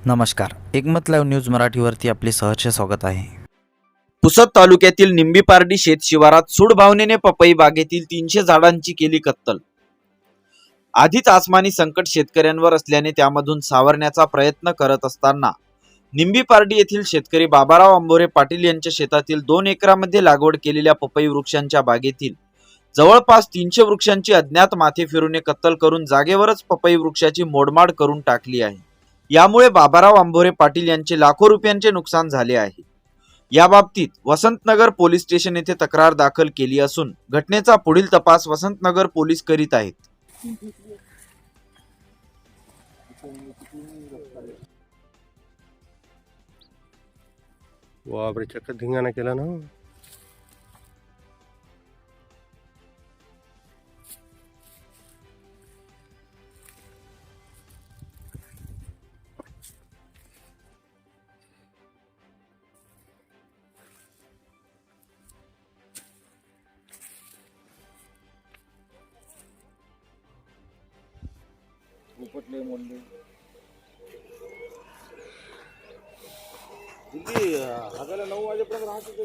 नमस्कार. एकमत live news मराठीवरती आपले सहर्ष स्वागत आहे. पुसद तालुक्यातील निंबीपारडी शेत शिवारात सूडभावनेने पपई बागेतील तीनशे झाडांची केली कत्तल. आधीच आसमानी संकट शेतकऱ्यांवर असल्याने त्यामधून सावरण्याचा प्रयत्न करत असताना निंबीपारडी येथील शेतकरी बाबाराव आंबोरे पाटील यांच्या शेतातील दोन एकरामध्ये लागवड केलेल्या पपई वृक्षांच्या बागेतील जवळपास तीनशे वृक्षांची अज्ञात माथे फिरूने कत्तल करून जागेवरच पपई वृक्षाची मोडमाड करून टाकली आहे. यामुळे बाबाराव आंबोरे पाटील यांचे लाखो रुपयांचे नुकसान झाले आहे. याबाबतीत वसंतनगर पोलीस स्टेशन येथे तक्रार दाखल केली असून घटनेचा पुढील तपास वसंतनगर पोलीस करीत आहेत. बापरे चक्क धिंगाणा केला ना. पोपटले मोडले. दिल्ली हजारला नऊ वाजेपर्यंत राहते ते